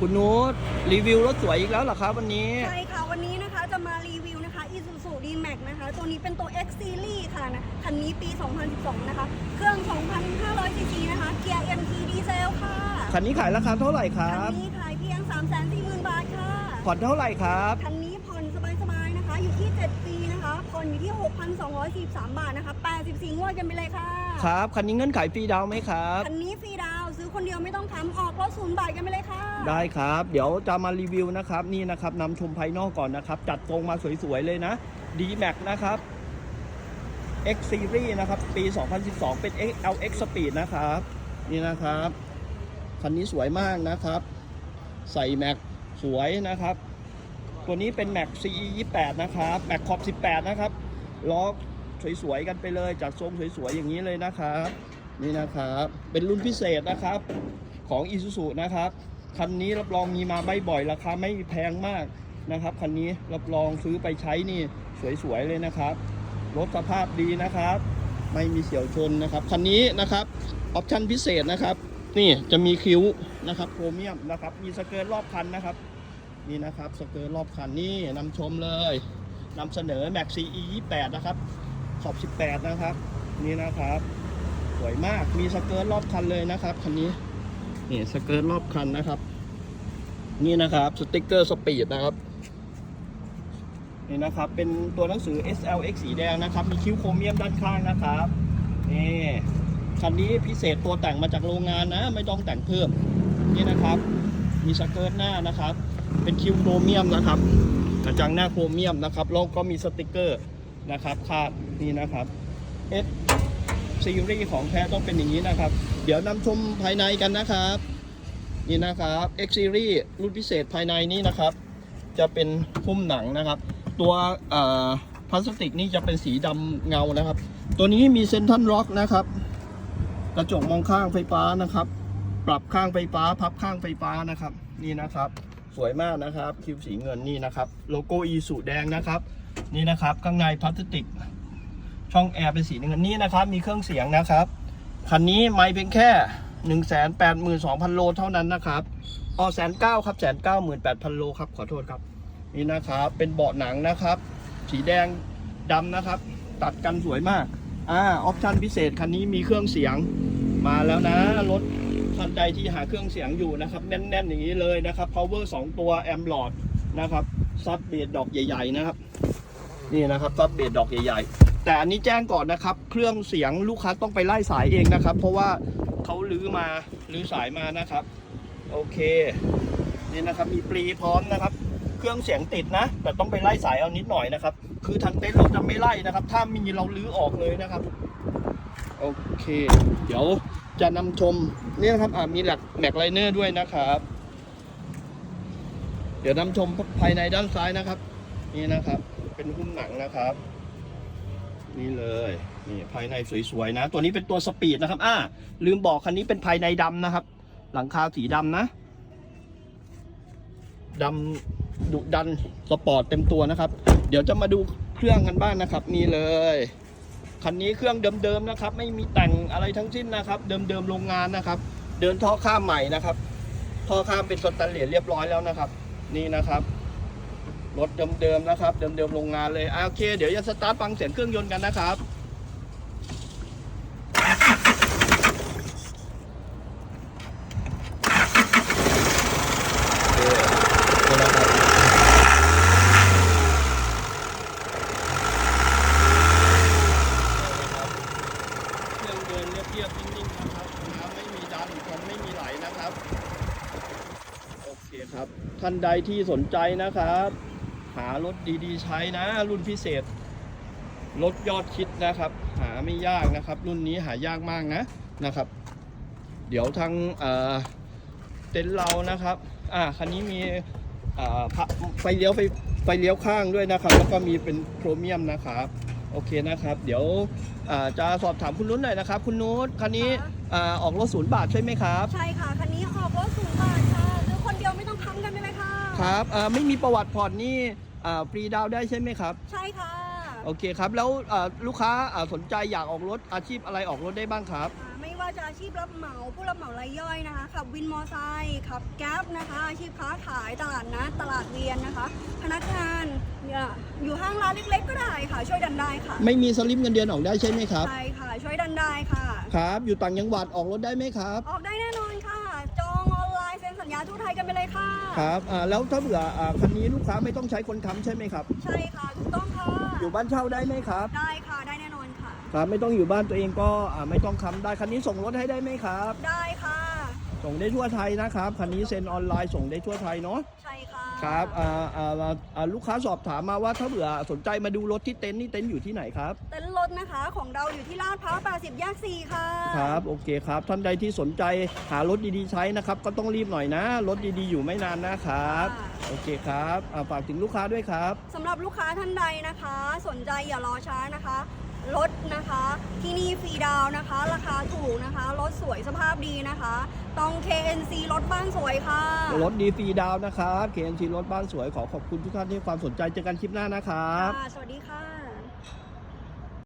คุณนุชรีวิวรถสวยอีกแล้วเหรอครับวันนี้ ใช่ค่ะ วันนี้นะคะจะมารีวิวนะคะ Isuzu D-Max นะคะ ตัวนี้เป็นตัว X Series ค่ะนะคันนี้ปี 2012 นะคะ เครื่อง 2,500 cc นะคะ เกียร์ MT ดีเซลค่ะ คันนี้ขายราคาเท่าไหร่ครัคับ นนี้ขายเพียง 340,000 บาทค่ะ ผ่อนเท่าไหร่ครับ คันนี้ผ่อนสบายๆนะคะ อยู่ที่ 7 ปีนะคะ ผ่อนอยู่ที่ 6,243 บาทนะคะ 84 งวดกันไปเลยค่ะ ครับ คันนี้เงื่อนไขฟรีดาวน์ไหมครับ คันนี้ฟรีดาวน์ซื้อ คนเดียวไม่ต้องทำออกรถศูนย์บาทกันไปเลยค่ะ ได้ครับ เดี๋ยวจะมารีวิวนะครับ นี่นะครับนำชมภายนอกก่อนนะครับ จัดทรงมาสวยๆเลยนะ D-Max นะครับ X Series นะครับ ปี 2012 เป็น LX Speed นะครับ นี่นะครับ คันนี้สวยมากนะครับ ใส่แม็กสวยนะครับ ตัวนี้เป็นแม็ก CE 28 นะครับแม็กขอบ 18 นะครับ ล้อสวยๆกันไปเลย จัดทรงสวยๆอย่างนี้เลยนะครับ นี่นะครับ เป็นรุ่นพิเศษนะครับ ของ Isuzu นะครับ คันนี้รับรองมีมาใบบ่อยราคาไม่แพงมากนะครับ คันนี้รับรองซื้อไปใช้นี่สวยๆเลยนะครับ รถสภาพดีนะครับ ไม่มีเฉียวชนนะครับ คันนี้นะครับออปชั่นพิเศษนะครับ นี่จะมีคิ้วนะครับโครเมียมนะครับ มีสเกิร์ตรอบคันนะครับ นี่นะครับสเกิร์ตรอบคันนี่นำชมเลยนำเสนอ Max CE 28 นะครับ ขอบ 18 นะครับ นี่นะครับ วยมาก มีสเกิร์ตรอบคันเลยนะครับคันนี้ นี่สเกิร์ตรอบคันนะครับ นี่นะครับสติกเกอร์สปีดนะครับ นี่นะครับ เป็นตัวหนังสือ SLX สีแดงนะครับ มีคิ้วโครเมียมด้านข้างนะครับ นี่คันนี้พิเศษตัวแต่งมาจากโรงงานนะ ไม่ต้องแต่งเพิ่ม นี่นะครับ มีสเกิร์ตหน้านะครับ เป็นคิ้วโครเมียมนะครับกระจังหน้าโครเมียมนะครับแล้วก็มีสติกเกอร์นะครับคาดนี่นะครับ S ซีรีส์ของแท้ต้องเป็นอย่างนี้นะครับ เดี๋ยวนำชมภายในกันนะครับ นี่นะครับ X Series รุ่นพิเศษภายในนี้นะครับ จะเป็นหุ้มหนังนะครับ ตัวพลาสติกนี่จะเป็นสีดำเงานะครับ ตัวนี้มีเซนทันล็อกนะครับ กระจกมองข้างไฟฟ้านะครับ ปรับข้างไฟฟ้า พับข้างไฟฟ้านะครับ นี่นะครับ สวยมากนะครับ คิวสีเงินนี่นะครับ โลโก้อีสูแดงนะครับ นี่นะครับ ข้างในพลาสติก ช่องแอร์เป็นสีน้ำเงินนี่นะครับมีเครื่องเสียงนะครับคันนี้ไม่เพียงแค่1 8 2 0 0 0โลเท่านั้นนะครับอ๋อแสนเก้าครับแสนเก้าหมื่นแปดพันโลครับขอโทษครับนี่นะครับเป็นเบาะหนังนะครับ สีแดงดำนะครับ ตัดกันสวยมากอ่าออปชั่นพิเศษคันนี้มีเครื่องเสียงมาแล้วนะรถท่านใดที่หาเครื่องเสียงอยู่นะครับแน่นๆอย่างนี้เลยนะครับ power 2 ตัวแอมหลอดนะครับซับเบสดอกใหญ่ ๆ นะครับ นี่นะครับซับเบสดอกใหญ่ ๆ แต่อันนี้แจ้งก่อนนะครับ เครื่องเสียงลูกค้าต้องไปไล่สายเองนะครับ เพราะว่าเขาลื้อมาลื้อสายมานะครับ โอเคนี่นะครับ มีปลีพร้อมนะครับ เครื่องเสียงติดนะ แต่ต้องไปไล่สายเอานิดหน่อยนะครับ คือทางเต็นท์เราจะไม่ไล่นะครับ ถ้ามีเราลื้อออกเลยนะครับ โอเค เดี๋ยวจะนำชมนี่นะครับอ่ามีแหลกแม็กไลเนอร์ด้วยนะครับ เดี๋ยวนำชมภายในด้านซ้ายนะครับ นี่นะครับ เป็นหุ้มหนังนะครับ นี่เลยนี่ภายในสวยๆนะ ตัวนี้เป็นตัวสปีดนะครับ อ่า ลืมบอกคันนี้เป็นภายในดำนะครับ หลังคาสีดำนะดำดุดันสปอร์ตเต็มตัวนะครับ เดี๋ยวจะมาดูเครื่องกันบ้างนะครับ นี่เลยคันนี้เครื่องเดิมๆนะครับ ไม่มีแต่งอะไรทั้งสิ้นนะครับ เดิมๆโรงงานนะครับ เดินท่อข้ามใหม่นะครับ ท่อข้ามเป็นสแตนเลสเรียบร้อยแล้วนะครับ นี่นะครับ รถเดิมๆนะครับ เดิมๆโรงงานเลยโอเค เดี๋ยวจะสตาร์ทฟังเสียงเครื่องยนต์กันนะครับเรื่องเดินเรียบๆนิ่งๆนะครับน้ำไม่มีดันควันไม่มีไหลนะครับ โอเคครับ ท่านใดที่สนใจนะครับ หารถดีๆ ใช้นะ รุ่นพิเศษรถยอดคิดนะครับ หาไม่ยากนะครับ รุ่นนี้หายากมากนะนะครับ เดี๋ยวทางเอ่อเต็นท์เรานะครับอ่าคันนี้มีอ่าพะไฟเลี้ยวไฟไฟเลี้ยวข้างด้วยนะครับ แล้วก็มีเป็นโครเมียมนะครับโอเคนะครับ เดี๋ยวอ่าจะสอบถามคุณนุชหน่อยนะครับ คุณนุชคันนี้อ่าออกรถศูนย์บาทใช่ไหมครับ ใช่ค่ะ คันนี้ออกรถศูนย์บาทค่ะซื้อคนเดียวไม่ต้องทำกันไปเลยค่ะครับอ่าไม่มีประวัติผ่อนนี่ อ่าฟรีดาวน์ได้ใช่ไหมครับ ใช่ค่ะโอเคครับ แล้วอ่าลูกค้าอ่าสนใจอยากออกรถอาชีพอะไรออกรถได้บ้างครับ อ่าไม่ว่าจะอาชีพรับเหมาผู้รับเหมารายย่อยนะคะ ขับวินมอไซค์ขับแก๊ปนะคะ อาชีพค้าขายตลาดนัดตลาดเวียนนะคะ พนักงานเนี่ยอยู่ห้างร้านเล็กๆ ก็ได้ค่ะ ช่วยดันได้ค่ะไม่มีสลิปเงินเดือนออกได้ใช่ไหมครับ ใช่ค่ะ ช่วยดันได้ค่ะ ครับ อยู่ต่างจังหวัดออกรถได้ไหมครับ ออกได้แไทยกันไปเลยค่ะ ครับอ่าแล้วถ้าเผื่ออ่าคันนี้ลูกค้าไม่ต้องใช้คนค้ำใช่ไหมครับ ใช่ค่ะถูกต้องค่ะ อยู่บ้านเช่าได้ไหมครับ ได้ค่ะ ได้แน่นอนค่ะ ครับไม่ต้องอยู่บ้านตัวเองก็อ่าไม่ต้องค้ำได้คันนี้ส่งรถให้ได้ไหมครับ ได้ค่ะ ส่งได้ทั่วไทยนะครับคันนี้เซ็นออนไลน์ส่งได้ทั่วไทยเนาะ ใช่ค่ะ ครับอ่าอ่าอ่าลูกค้าสอบถามมาว่าถ้าเผื่อสนใจมาดูรถที่เต็นท์นี่เต็นท์อยู่ที่ไหนครับ เต็นท์รถนะคะของเราอยู่ที่ลาดพร้าว80แยก4ค่ะ ครับโอเคครับ ท่านใดที่สนใจหารถดีๆใช้นะครับ ก็ต้องรีบหน่อยนะ รถดีๆอยู่ไม่นานนะครับค่ะ โอเคครับอ่าฝากถึงลูกค้าด้วยครับ สำหรับลูกค้าท่านใดนะคะ สนใจอย่ารอช้านะคะ รถนะคะ ที่นี่ฟรีดาวน์นะคะ ราคาถูกนะคะ รถสวยสภาพดีนะคะ ต้อง KNC รถบ้านสวยค่ะ รถดีฟรีดาวน์นะครับเคนซีรถบ้านสวยขอขอบคุณทุกท่านที่ให้ความสนใจเจอกันคลิปหน้านะครับ ค่ะ สวัสดีค่ะ